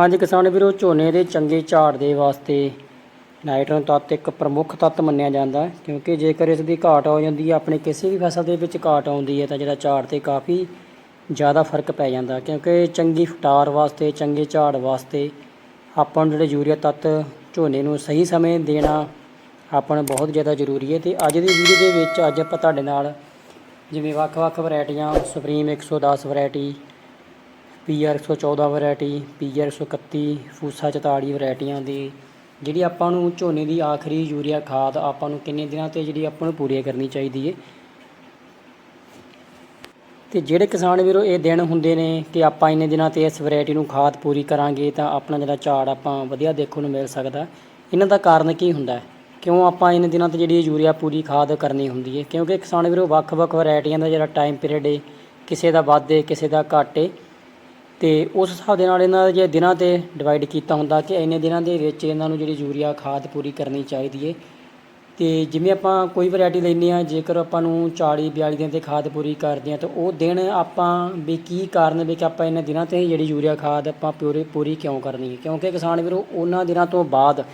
ਹਾਂਜੀ ਕਿਸਾਨ ਵੀਰੋ, ਝੋਨੇ ਦੇ ਚੰਗੇ ਝਾੜ ਦੇ ਵਾਸਤੇ ਨਾਈਟ੍ਰੋਜਨ ਤੱਤ ਇੱਕ ਪ੍ਰਮੁੱਖ ਤੱਤ ਮੰਨਿਆ ਜਾਂਦਾ ਹੈ, ਕਿਉਂਕਿ ਜੇਕਰ ਇਸ ਦੀ ਘਾਟ ਹੋ ਜਾਂਦੀ ਹੈ, ਆਪਣੇ ਕਿਸੇ ਵੀ ਫਸਲ ਦੇ ਵਿੱਚ ਘਾਟ ਆਉਂਦੀ ਹੈ, ਤਾਂ ਜਿਹੜਾ ਝਾੜ ਤੇ ਕਾਫੀ ਜ਼ਿਆਦਾ ਫ਼ਰਕ ਪੈ ਜਾਂਦਾ ਕਿਉਂਕਿ ਚੰਗੀ ਫਟਾਰ ਵਾਸਤੇ, ਚੰਗੇ ਝਾੜ ਵਾਸਤੇ ਆਪਾਂ ਨੂੰ ਜਿਹੜੇ ਯੂਰੀਆ ਤੱਤ ਝੋਨੇ ਨੂੰ ਸਹੀ ਸਮੇਂ ਦੇਣਾ ਆਪਾਂ ਨੂੰ ਬਹੁਤ ਜ਼ਿਆਦਾ ਜ਼ਰੂਰੀ ਹੈ, ਤੇ ਅੱਜ ਦੀ ਵੀਡੀਓ ਦੇ ਵਿੱਚ ਅੱਜ ਆਪਾਂ ਤੁਹਾਡੇ ਨਾਲ ਜਿਵੇਂ ਵੱਖ-ਵੱਖ ਵੈਰਾਈਟੀਆਂ, supreme 110 variety PR 114 variety PR 131 Pusa 44 ਵੈਰਾਈਟੀਆਂ ਦੀ, ਜਿਹੜੀ ਆਪਾਂ ਨੂੰ ਝੋਨੇ ਦੀ ਆਖਰੀ ਯੂਰੀਆ ਖਾਦ ਆਪਾਂ ਨੂੰ ਕਿੰਨੇ ਦਿਨਾਂ ਤੇ ਜਿਹੜੀ ਆਪਾਂ ਨੂੰ ਪੂਰੀ ਕਰਨੀ ਚਾਹੀਦੀ ਹੈ ਤੇ ਜਿਹੜੇ ਕਿਸਾਨ ਵੀਰੋ ਇਹ ਦਿਨ ਹੁੰਦੇ ਨੇ ਕਿ ਆਪਾਂ ਇੰਨੇ ਦਿਨਾਂ ਤੇ ਇਸ ਵੈਰਾਈਟੀ ਨੂੰ ਖਾਦ ਪੂਰੀ ਕਰਾਂਗੇ ਤਾਂ ਆਪਣਾ ਜਿਹੜਾ ਝਾੜ ਆਪਾਂ ਵਧੀਆ ਦੇਖਣ ਨੂੰ ਮਿਲ ਸਕਦਾ। ਇਹਨਾਂ ਦਾ ਕਾਰਨ ਕੀ ਹੁੰਦਾ? ਹੈ ਕਿਉਂ ਆਪਾਂ ਇੰਨੇ ਦਿਨਾਂ ਤੇ ਜਿਹੜੀ ਯੂਰੀਆ ਪੂਰੀ ਖਾਦ ਕਰਨੀ ਹੁੰਦੀ ਹੈ ਕਿਉਂਕਿ ਕਿਸਾਨ ਵੀਰੋ ਵੱਖ-ਵੱਖ ਵੈਰਾਈਟੀਆਂ ਦਾ ਜਿਹੜਾ ਟਾਈਮ ਪੀਰੀਅਡ ਏ, ਕਿਸੇ ਦਾ ਵੱਧ ਹੈ ਕਿਸੇ ਦਾ ਘੱਟ ਹੈ ਤੇ ਉਸ ਹਿਸਾਬ ਦੇ ਨਾਲ ਇਹਨਾਂ ਦਾ ਜੇ ਦਿਨਾਂ ਤੇ ਡਿਵਾਈਡ ਕੀਤਾ ਹੁੰਦਾ ਕਿ ਇੰਨੇ ਦਿਨਾਂ ਦੇ ਵਿੱਚ ਇਹਨਾਂ ਨੂੰ ਜਿਹੜੀ ਯੂਰੀਆ ਖਾਦ ਪੂਰੀ ਕਰਨੀ ਚਾਹੀਦੀ ਹੈ ਤੇ ਜਿਵੇਂ ਆਪਾਂ ਕੋਈ ਵੈਰਾਈਟੀ ਲੈਂਦੇ ਆ ਜੇਕਰ ਆਪਾਂ ਨੂੰ 40 42 ਦਿਨ ਤੇ ਖਾਦ ਪੂਰੀ ਕਰਦੇ ਆ ਤਾਂ ਉਹ ਦਿਨ ਆਪਾਂ ਵੀ ਕੀ ਕਾਰਨ ਵੀ ਕਿ ਆਪਾਂ ਇਹਨਾਂ ਦਿਨਾਂ ਤੇ ਜਿਹੜੀ ਯੂਰੀਆ ਖਾਦ ਆਪਾਂ ਪੂਰੀ ਪੂਰੀ ਕਿਉਂ ਕਰਨੀ ਹੈ? ਕਿਉਂਕਿ ਕਿਸਾਨ ਵੀਰੋ, ਉਹਨਾਂ ਦਿਨਾਂ ਤੋਂ ਬਾਅਦ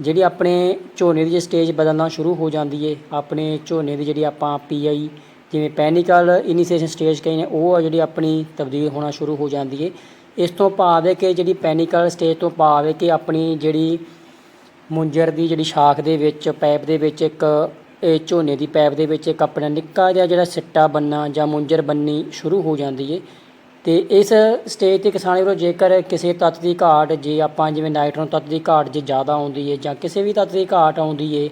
ਜਿਹੜੀ ਆਪਣੇ ਝੋਨੇ ਦੀ ਜੇ ਸਟੇਜ ਬਦਲਣਾ ਸ਼ੁਰੂ ਹੋ ਜਾਂਦੀ ਏ, ਆਪਣੇ ਝੋਨੇ ਦੀ ਜਿਹੜੀ ਆਪਾਂ ਪੀਆਈ ਜਿਵੇਂ ਪੈਨਿਕਲ ਇਨੀਸ਼ੀਏਸ਼ਨ ਸਟੇਜ ਕਹੀ ਨੇ, ਉਹ ਆ ਜਿਹੜੀ ਆਪਣੀ ਤਬਦੀਲ ਹੋਣਾ ਸ਼ੁਰੂ ਹੋ ਜਾਂਦੀ ਹੈ ਇਸ ਤੋਂ ਭਾਵ ਹੈ ਕਿ ਜਿਹੜੀ ਪੈਨਿਕਲ ਸਟੇਜ ਤੋਂ ਭਾਵ ਹੈ ਕਿ ਆਪਣੀ ਜਿਹੜੀ ਮੁੰਜਰ ਦੀ ਜਿਹੜੀ ਸ਼ਾਖ ਦੇ ਵਿੱਚ, ਪੈਪ ਦੇ ਵਿੱਚ ਇੱਕ, ਇਹ ਝੋਨੇ ਦੀ ਪੈਪ ਦੇ ਵਿੱਚ ਇੱਕ ਆਪਣਾ ਨਿੱਕਾ ਜਿਹਾ ਜਿਹੜਾ ਸਿੱਟਾ ਬੰਨਾ ਜਾਂ ਮੁੰਜਰ ਬੰਨੀ ਸ਼ੁਰੂ ਹੋ ਜਾਂਦੀ ਹੈ ਤੇ ਇਸ ਸਟੇਜ ਤੇ ਕਿਸਾਨ ਵੀਰੋ, ਜੇਕਰ ਕਿਸੇ ਤੱਤ ਦੀ ਘਾਟ, ਜੇ ਆਪਾਂ ਜਿਵੇਂ ਨਾਈਟ੍ਰੋਨ ਤੱਤ ਦੀ ਘਾਟ ਜੇ ਜ਼ਿਆਦਾ ਆਉਂਦੀ ਹੈ ਜਾਂ ਕਿਸੇ ਵੀ ਤੱਤ ਦੀ ਘਾਟ ਆਉਂਦੀ ਹੈ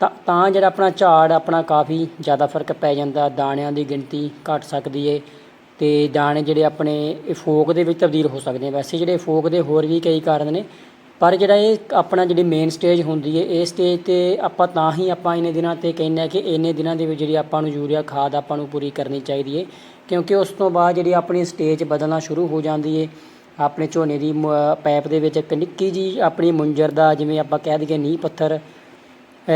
ਤਾਂ ਤਾਂ ਜਿਹੜਾ ਆਪਣਾ ਝਾੜ, ਆਪਣਾ ਕਾਫੀ ਜ਼ਿਆਦਾ ਫ਼ਰਕ ਪੈ ਜਾਂਦਾ, ਦਾਣਿਆਂ ਦੀ ਗਿਣਤੀ ਘਟ ਸਕਦੀ ਏ ਅਤੇ ਦਾਣੇ ਜਿਹੜੇ ਆਪਣੇ ਇਹ ਫੋਕ ਦੇ ਵਿੱਚ ਤਬਦੀਲ ਹੋ ਸਕਦੇ ਆ ਵੈਸੇ ਜਿਹੜੇ ਫੋਕ ਦੇ ਹੋਰ ਵੀ ਕਈ ਕਾਰਨ ਨੇ, ਪਰ ਜਿਹੜਾ ਇਹ ਆਪਣਾ ਜਿਹੜੀ ਮੇਨ ਸਟੇਜ ਹੁੰਦੀ ਹੈ ਇਹ ਸਟੇਜ ਤੇ ਆਪਾਂ ਤਾਂ ਹੀ ਆਪਾਂ ਇੰਨੇ ਦਿਨਾਂ ਤੇ ਕਹਿੰਦੇ ਆ ਕਿ ਇੰਨੇ ਦਿਨਾਂ ਦੇ ਵਿੱਚ ਜਿਹੜੀ ਆਪਾਂ ਨੂੰ ਯੂਰੀਆ, ਖਾਦ ਆਪਾਂ ਨੂੰ ਪੂਰੀ ਕਰਨੀ ਚਾਹੀਦੀ ਹੈ ਕਿਉਂਕਿ ਉਸ ਤੋਂ ਬਾਅਦ ਜਿਹੜੀ ਆਪਣੀ ਸਟੇਜ ਬਦਲਣਾ ਸ਼ੁਰੂ ਹੋ ਜਾਂਦੀ ਹੈ ਆਪਣੇ ਝੋਨੇ ਦੀ ਮ- ਪਾਈਪ ਦੇ ਵਿੱਚ ਇੱਕ ਨਿੱਕੀ ਜੀ ਆਪਣੀ ਮੁੰਜਰ ਦਾ ਜਿਵੇਂ ਆਪਾਂ ਕਹਿ ਦਈਏ ਨੀਂਹ ਪੱਥਰ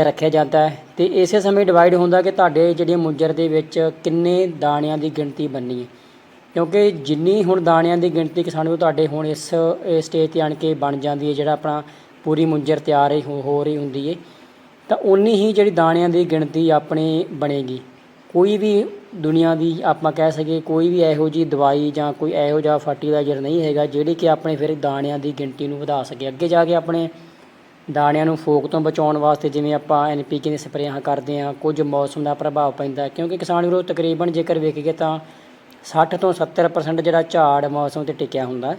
ਰੱਖਿਆ ਜਾਂਦਾ ਹੈ। ਤੇ ਇਸੇ ਸਮੇਂ ਡਿਵਾਈਡ ਹੁੰਦਾ ਕਿ ਤੁਹਾਡੇ ਜਿਹੜੇ ਮੁੰਜਰ ਦੇ ਵਿੱਚ ਕਿੰਨੇ ਦਾਣਿਆਂ ਦੀ ਗਿਣਤੀ ਬਣਨੀ ਹੈ। ਕਿਉਂਕਿ ਜਿੰਨੀ ਹੁਣ ਦਾਣਿਆਂ ਦੀ ਗਿਣਤੀ ਕਿਸਾਨ ਨੂੰ ਤੁਹਾਡੇ ਹੁਣ ਇਸ ਸਟੇਜ ਤੇ ਆਣ ਕੇ ਬਣ ਜਾਂਦੀ ਹੈ, ਜਿਹੜਾ ਆਪਣਾ ਪੂਰੀ ਮੁੰਜਰ ਤਿਆਰ ਹੋ ਹੋ ਰਹੀ ਹੁੰਦੀ ਹੈ। ਤਾਂ ਉਨੀ ਹੀ ਜਿਹੜੀ ਦਾਣਿਆਂ ਦੀ ਗਿਣਤੀ ਆਪਣੇ ਬਣੇਗੀ। ਕੋਈ ਵੀ ਦੁਨੀਆ ਦੀ ਆਪਾਂ ਕਹਿ ਸਕੀਏ ਕੋਈ ਵੀ ਇਹੋ ਜੀ ਦਵਾਈ ਜਾਂ ਕੋਈ ਇਹੋ ਜਿਹਾ ਫਰਟੀਲਾਈਜ਼ਰ ਨਹੀਂ ਹੈਗਾ, ਜਿਹੜੀ ਕਿ ਆਪਣੇ ਫਿਰ ਦਾਣਿਆਂ ਦੀ ਗਿਣਤੀ ਨੂੰ ਵਧਾ ਸਕੇ। ਅੱਗੇ ਜਾ ਕੇ ਆਪਣੇ ਦਾਣਿਆਂ ਨੂੰ ਫੋਕ ਤੋਂ ਬਚਾਉਣ ਵਾਸਤੇ ਜਿਵੇਂ ਆਪਾਂ ਐਨਪੀਕੇ ਦੇ ਸਪਰੇਆਂ ਕਰਦੇ ਹਾਂ, ਕੁਝ ਮੌਸਮ ਦਾ ਪ੍ਰਭਾਵ ਪੈਂਦਾ ਕਿਉਂਕਿ ਕਿਸਾਨ ਵੀਰੋ, ਤਕਰੀਬਨ ਜੇਕਰ ਵੇਖੀਏ ਤਾਂ 60 ਤੋਂ 70% ਜਿਹੜਾ ਝਾੜ ਮੌਸਮ ਤੇ ਟਿਕਿਆ ਹੁੰਦਾ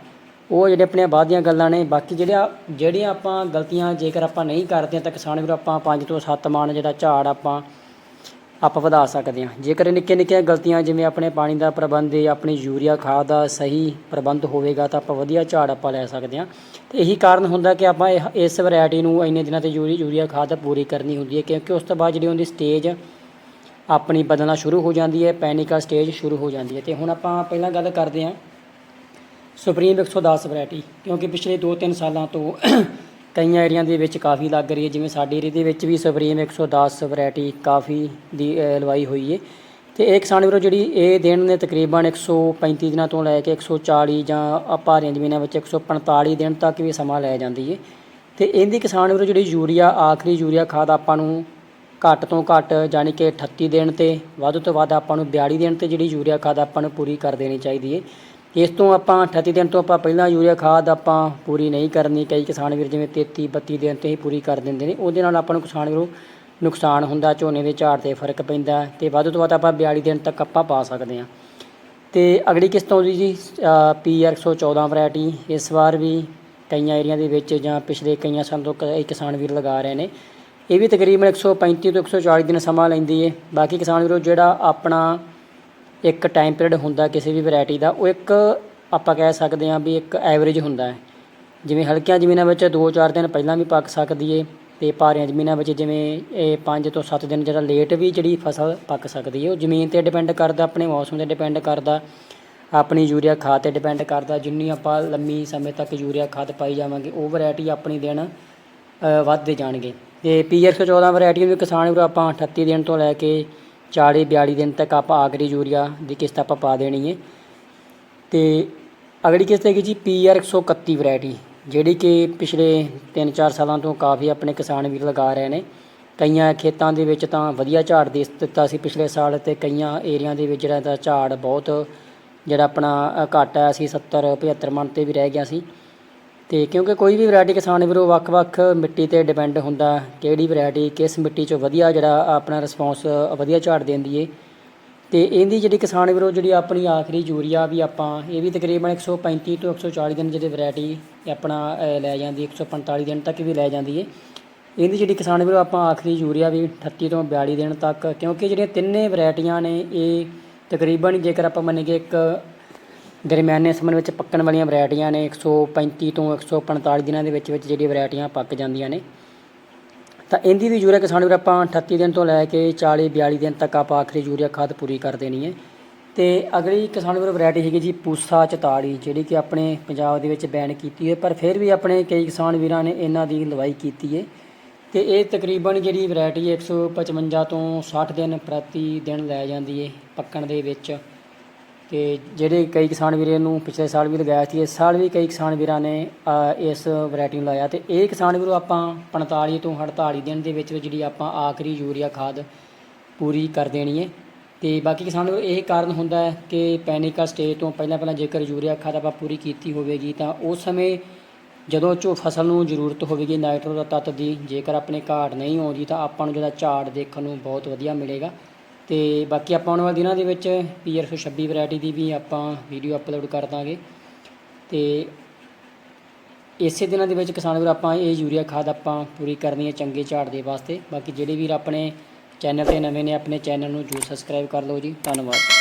ਉਹ ਜਿਹੜੇ ਆਪਣੀਆਂ ਬਾਅਦ ਦੀਆਂ ਗੱਲਾਂ ਨੇ, ਬਾਕੀ ਜਿਹੜੀਆਂ ਜਿਹੜੀਆਂ ਆਪਾਂ ਗਲਤੀਆਂ ਜੇਕਰ ਆਪਾਂ ਨਹੀਂ ਕਰਦੇ ਤਾਂ ਕਿਸਾਨ ਵੀਰੋ ਆਪਾਂ 5 ਤੋਂ 7 ਮਾਣ ਜਿਹੜਾ ਝਾੜ ਆਪਾਂ ਆਪਾਂ ਵਧਾ ਸਕਦੇ ਹਾਂ। ਜੇਕਰ ਨਿੱਕੀਆਂ ਨਿੱਕੀਆਂ ਗਲਤੀਆਂ ਜਿਵੇਂ ਆਪਣੇ ਪਾਣੀ ਦਾ ਪ੍ਰਬੰਧ ਹੈ ਆਪਣੀ ਯੂਰੀਆ ਖਾਦ ਦਾ ਸਹੀ ਪ੍ਰਬੰਧ ਹੋਵੇਗਾ ਤਾਂ ਆਪਾਂ ਵਧੀਆ ਝਾੜ ਆਪਾਂ ਲੈ ਸਕਦੇ ਹਾਂ। ਤੇ ਇਹੀ ਕਾਰਨ ਹੁੰਦਾ ਕਿ ਆਪਾਂ ਇਹ- ਇਸ ਵੈਰਾਈਟੀ ਨੂੰ ਇੰਨੇ ਦਿਨਾਂ ਤੇ ਯੂਰੀ, ਯੂਰੀਆ ਖਾਦ ਪੂਰੀ ਕਰਨੀ ਹੁੰਦੀ ਹੈ ਕਿਉਂਕਿ ਉਸ ਤੋਂ ਬਾਅਦ ਜਿਹੜੀ ਉਹਦੀ ਸਟੇਜ ਆਪਣੀ ਬਦਲਣਾ ਸ਼ੁਰੂ ਹੋ ਜਾਂਦੀ ਹੈ ਪੈਨਿਕਲ ਸਟੇਜ ਸ਼ੁਰੂ ਹੋ ਜਾਂਦੀ ਹੈ। ਤੇ ਹੁਣ ਆਪਾਂ ਪਹਿਲਾਂ ਗੱਲ ਕਰਦੇ ਹਾਂ ਸੁਪਰੀਮ 110 ਵੈਰਾਈਟੀ ਕਿਉਂਕਿ ਪਿਛਲੇ 2-3 ਸਾਲਾਂ ਤੋਂ ਕਈਆਂ ਏਰੀਆ ਦੇ ਵਿੱਚ ਕਾਫੀ ਲੱਗ ਰਹੀ ਹੈ, ਜਿਵੇਂ ਸਾਡੇ ਏਰੀਆ ਦੇ ਵਿੱਚ ਵੀ ਸੁਪਰੀਮ 110 ਵੈਰਾਈਟੀ ਕਾਫੀ ਦੀ ਲਵਾਈ ਹੋਈ ਹੈ। ਤੇ ਇਹ ਕਿਸਾਨ ਵੀਰੋ ਜਿਹੜੀ ਇਹ ਦਿਨ ਨੇ ਤਕਰੀਬਨ 135 ਦਿਨਾਂ ਤੋਂ ਲੈ ਕੇ 140 ਜਾਂ ਆ ਭਾਰੀਆਂ ਜ਼ਮੀਨਾਂ ਵਿੱਚ 145 ਦਿਨ ਤੱਕ ਵੀ ਸਮਾਂ ਲੈ ਜਾਂਦੀ ਹੈ। ਤੇ ਇਹਦੀ ਕਿਸਾਨ ਵੀਰੋ ਜਿਹੜੀ ਯੂਰੀਆ, ਆਖਰੀ ਯੂਰੀਆ ਖਾਦ ਆਪਾਂ ਨੂੰ ਘੱਟ ਤੋਂ ਘੱਟ ਯਾਨੀ ਕਿ 38 ਦਿਨ ਤੇ, ਵੱਧ ਤੋਂ ਵੱਧ ਆਪਾਂ ਨੂੰ 42 ਦਿਨ ਤੇ ਜਿਹੜੀ ਯੂਰੀਆ ਖਾਦ ਆਪਾਂ ਨੂੰ ਪੂਰੀ ਕਰ ਦੇਣੀ ਚਾਹੀਦੀ ਹੈ। ਇਸ ਤੋਂ ਆਪਾਂ 38 ਦਿਨ ਤੋਂ ਆਪਾਂ ਪਹਿਲਾਂ ਯੂਰੀਆ ਖਾਦ ਆਪਾਂ ਪੂਰੀ ਨਹੀਂ ਕਰਨੀ। ਕਈ ਕਿਸਾਨ ਵੀਰ ਜਿਵੇਂ 33 32 ਦਿਨ ਤੇ ਹੀ ਪੂਰੀ ਕਰ ਦਿੰਦੇ ਨੇ। ਉਹਦੇ ਨਾਲ ਆਪਾਂ ਨੂੰ ਕਿਸਾਨ ਵੀਰੋ ਨੁਕਸਾਨ ਹੁੰਦਾ, ਝੋਨੇ ਦੇ ਝਾੜ ਤੇ ਫ਼ਰਕ ਪੈਂਦਾ ਤੇ ਵੱਧ ਤੋਂ ਵੱਧ ਆਪਾਂ 42 ਦਿਨ ਤੱਕ ਆਪਾਂ ਪਾ ਸਕਦੇ ਹਾਂ। ਤੇ ਅਗਲੀ ਕਿਸ਼ਤ ਆਉਂਦੀ ਜੀ ਪੀਆਰ 114 ਵੈਰਾਈਟੀ। ਇਸ ਵਾਰ ਵੀ ਕਈਆਂ ਏਰੀਆ ਦੇ ਵਿੱਚ ਜਾਂ ਪਿਛਲੇ ਕਈਆਂ ਸਾਲ ਤੋਂ ਕਈ ਕਿਸਾਨ ਵੀਰ ਲਗਾ ਰਹੇ ਨੇ। ਇਹ ਵੀ ਤਕਰੀਬਨ 135 ਤੋਂ 140 ਦਿਨ ਸਮਾਂ ਲੈਂਦੀ ਏ। ਬਾਕੀ ਕਿਸਾਨ ਵੀਰੋ ਜਿਹੜਾ ਆਪਣਾ ਇੱਕ ਟਾਈਮ ਪੀਰੀਅਡ ਹੁੰਦਾ ਕਿਸੇ ਵੀ ਵੈਰਾਈਟੀ ਦਾ, ਉਹ ਇੱਕ ਆਪਾਂ ਕਹਿ ਸਕਦੇ ਹਾਂ ਵੀ ਇੱਕ ਐਵਰੇਜ ਹੁੰਦਾ ਹੈ। ਜਿਵੇਂ ਹਲਕੀਆਂ ਜ਼ਮੀਨਾਂ ਵਿੱਚ 2-4 ਦਿਨ ਪਹਿਲਾਂ ਵੀ ਪੱਕ ਸਕਦੀ ਏ ਅਤੇ ਭਾਰੀਆਂ ਜ਼ਮੀਨਾਂ ਵਿੱਚ ਜਿਵੇਂ ਇਹ 5 ਤੋਂ 7 ਦਿਨ ਜਿਹੜਾ ਲੇਟ ਵੀ ਜਿਹੜੀ ਫਸਲ ਪੱਕ ਸਕਦੀ ਹੈ ਉਹ ਜ਼ਮੀਨ ਤੇ ਡਿਪੈਂਡ ਕਰਦਾ, ਆਪਣੇ ਮੌਸਮ ਤੇ ਡਿਪੈਂਡ ਕਰਦਾ, ਆਪਣੀ ਯੂਰੀਆ ਖਾਦ ਤੇ ਡਿਪੈਂਡ ਕਰਦਾ, ਜਿੰਨੀ ਆਪਾਂ ਲੰਮੀ ਸਮੇਂ ਤੱਕ ਯੂਰੀਆ ਖਾਦ ਪਾਈ ਜਾਵਾਂਗੇ, ਉਹ ਵੈਰਾਈਟੀ ਆਪਣੀ ਦਿਨ ਵੱਧਦੇ ਜਾਣਗੇ। ਤੇ ਪੀਆਰ 114 ਵੈਰਾਈਟੀ ਵੀ ਕਿਸਾਨ ਵੀਰੋ ਆਪਾਂ 38 ਦਿਨ ਤੋਂ ਲੈ ਕੇ 40 42 ਦਿਨ ਤੱਕ ਆਪਾਂ ਆਖਰੀ ਯੂਰੀਆ ਦੀ ਕਿਸ਼ਤ ਆਪਾਂ ਪਾ ਦੇਣੀ ਹੈ ਤੇ ਅਗਲੀ ਕਿਸ਼ਤ ਹੈਗੀ ਜੀ ਪੀਆਰ 131 ਵੈਰਾਈਟੀ ਜਿਹੜੀ ਕਿ ਪਿਛਲੇ 3-4 ਸਾਲਾਂ ਤੋਂ ਕਾਫੀ ਆਪਣੇ ਕਿਸਾਨ ਵੀਰ ਲਗਾ ਰਹੇ ਨੇ। ਕਈਆਂ ਖੇਤਾਂ ਦੇ ਵਿੱਚ ਤਾਂ ਵਧੀਆ ਝਾੜ ਦੇ ਦਿੱਤਾ ਸੀ ਪਿਛਲੇ ਸਾਲ ਤੇ ਕਈਆਂ ਏਰੀਆ ਦੇ ਵਿੱਚ ਜਿਹੜਾ ਝਾੜ ਬਹੁਤ ਜਿਹੜਾ ਆਪਣਾ ਅ, ਘੱਟ ਆਇਆ ਸੀ 70 75 ਮਣ ਤੇ ਵੀ ਰਹਿ ਗਿਆ ਸੀ। ਤੇ ਕਿਉਂਕਿ ਕੋਈ ਵੀ ਵੈਰਾਈਟੀ ਕਿਸਾਨ ਵੀਰੋ, ਵੱਖ-ਵੱਖ ਮਿੱਟੀ ਤੇ ਡਿਪੈਂਡ ਹੁੰਦਾ ਕਿਹੜੀ ਵੈਰਾਈਟੀ ਕਿਸ ਮਿੱਟੀ 'ਚ ਵਧੀਆ ਜਿਹੜਾ ਆਪਣਾ ਰਿਸਪੌਂਸ ਵਧੀਆ ਝਾੜ ਦਿੰਦੀ ਏ। ਤੇ ਇਹਦੀ ਜਿਹੜੀ ਕਿਸਾਨ ਵੀਰੋ, ਜਿਹੜੀ ਆਪਣੀ ਆਖਰੀ ਯੂਰੀਆ ਵੀ ਆਪਾਂ, ਇਹ ਵੀ ਤਕਰੀਬਨ 135 ਤੋਂ 140 ਦਿਨ ਜਿਹੜੀ ਵੈਰਾਈਟੀ ਆਪਣਾ ਲੈ ਜਾਂਦੀ 145 ਦਿਨ ਤੱਕ ਵੀ ਲੈ ਜਾਂਦੀ ਏ। ਇਹਦੀ ਜਿਹੜੀ ਕਿਸਾਨ ਵੀਰੋ, ਆਪਾਂ ਆਖਰੀ ਯੂਰੀਆ ਵੀ 38 ਤੋਂ 42 ਦਿਨ ਤੱਕ, ਕਿਉਂਕਿ ਜਿਹੜੀਆਂ ਤਿੰਨੇ ਵੈਰਾਈਟੀਆਂ ਨੇ, ਇਹ ਤਕਰੀਬਨ ਜੇਕਰ ਆਪਾਂ ਮੰਨੀਏ ਇੱਕ ਦਰਮਿਆਨੇ ਸਮੇਂ ਵਿੱਚ ਪੱਕਣ ਵਾਲੀਆਂ ਵੈਰਾਈਟੀਆਂ ਨੇ 135 ਤੋਂ 145 ਦਿਨਾਂ ਦੇ ਵਿੱਚ ਵਿੱਚ ਜਿਹੜੀ ਵੈਰਾਈਟੀਆਂ ਪੱਕ ਜਾਂਦੀਆਂ ਨੇ। ਤਾਂ ਇਹਦੀ ਵੀ ਯੂਰੀਆ ਕਿਸਾਨ ਵੀਰ ਆਪਾਂ 38 ਦਿਨ ਤੋਂ ਲੈ ਕੇ 40 42 ਦਿਨ ਤੱਕ ਆਪਾਂ ਆਖਰੀ ਯੂਰੀਆ ਖਾਦ ਪੂਰੀ ਕਰ ਦੇਣੀ ਹੈ। ਤੇ ਅਗਲੀ ਕਿਸਾਨ ਵੀਰ ਵੈਰਾਈਟੀ ਹੈਗੀ ਜੀ ਪੂਸਾ 44 ਜਿਹੜੀ ਕਿ ਆਪਣੇ ਪੰਜਾਬ ਦੇ ਵਿੱਚ ਬੈਨ ਕੀਤੀ ਹੈ, ਪਰ ਫਿਰ ਵੀ ਆਪਣੇ ਕਈ ਕਿਸਾਨ ਵੀਰਾਂ ਨੇ ਇਹਨਾਂ ਦੀ ਲਵਾਈ ਕੀਤੀ ਹੈ। ਤੇ ਇਹ ਤਕਰੀਬਨ ਜਿਹੜੀ ਵੈਰਾਈਟੀ 155 ਤੋਂ 60 ਦਿਨ ਪ੍ਰਤੀ ਦਿਨ ਲੈ ਜਾਂਦੀ ਹੈ ਪੱਕਣ ਦੇ ਵਿੱਚ। ਤੇ ਜਿਹੜੇ ਕਈ ਕਿਸਾਨ ਵੀਰਾਂ ਨੂੰ ਪਿਛਲੇ ਸਾਲ ਵੀ ਲਗਾਇਆ ਸੀ, ਇਸ ਸਾਲ ਵੀ ਕਈ ਕਿਸਾਨ ਵੀਰਾਂ ਨੇ ਇਸ ਵੈਰਾਈਟੀ ਨੂੰ ਲਾਇਆ ਤੇ ਇਹ ਕਿਸਾਨ ਵੀਰੋ ਆਪਾਂ 45 ਤੋਂ 48 ਦਿਨ ਦੇ ਵਿੱਚ ਵਿੱਚ ਜਿਹੜੀ ਆਪਾਂ ਆਖਰੀ ਯੂਰੀਆ ਖਾਦ ਪੂਰੀ ਕਰ ਦੇਣੀ ਹੈ ਤੇ ਬਾਕੀ ਕਿਸਾਨ ਵੀਰੋ, ਇਹ ਕਾਰਨ ਹੁੰਦਾ ਹੈ ਕਿ ਪੈਨਿਕਲ ਸਟੇਜ ਤੋਂ ਪਹਿਲਾਂ ਪਹਿਲਾਂ ਜੇਕਰ ਯੂਰੀਆ ਖਾਦ ਆਪਾਂ ਪੂਰੀ ਕੀਤੀ ਹੋਵੇਗੀ ਤਾਂ ਉਸ ਸਮੇਂ ਜਦੋਂ ਝੋ ਫਸਲ ਨੂੰ ਜ਼ਰੂਰਤ ਹੋਵੇਗੀ ਨਾਈਟ੍ਰੋ ਦਾ ਤੱਤ ਦੀ, ਜੇਕਰ ਆਪਣੇ ਘਾਟ ਨਹੀਂ ਆਉਂਦੀ ਤਾਂ ਆਪਾਂ ਨੂੰ ਜਿਹੜਾ ਝਾੜ ਦੇਖਣ ਨੂੰ ਬਹੁਤ ਵਧੀਆ ਮਿਲੇਗਾ। ਤੇ ਬਾਕੀ ਆਪਾਂ ਆਉਣ ਵਾਲੇ ਦਿਨਾਂ ਦੇ ਵਿੱਚ ਪੀਆਰ 126 ਵੈਰਾਈਟੀ ਦੀ ਵੀ ਆਪਾਂ ਵੀਡੀਓ ਅਪਲੋਡ ਕਰ ਦਾਂਗੇ। ਤੇ ਇਸੇ ਦਿਨਾਂ ਦੇ ਵਿੱਚ ਕਿਸਾਨ ਵੀਰ ਆਪਾਂ ਇਹ ਯੂਰੀਆ ਖਾਦ ਆਪਾਂ ਪੂਰੀ ਕਰਨੀ ਹੈ ਚੰਗੇ ਝਾੜ ਦੇ ਵਾਸਤੇ। ਬਾਕੀ ਜਿਹੜੇ ਵੀਰ ਆਪਣੇ ਚੈਨਲ ਤੇ ਨਵੇਂ ਨੇ, ਆਪਣੇ ਚੈਨਲ ਨੂੰ ਜਰੂਰ ਸਬਸਕ੍ਰਾਈਬ ਕਰ ਲਓ ਜੀ। ਧੰਨਵਾਦ।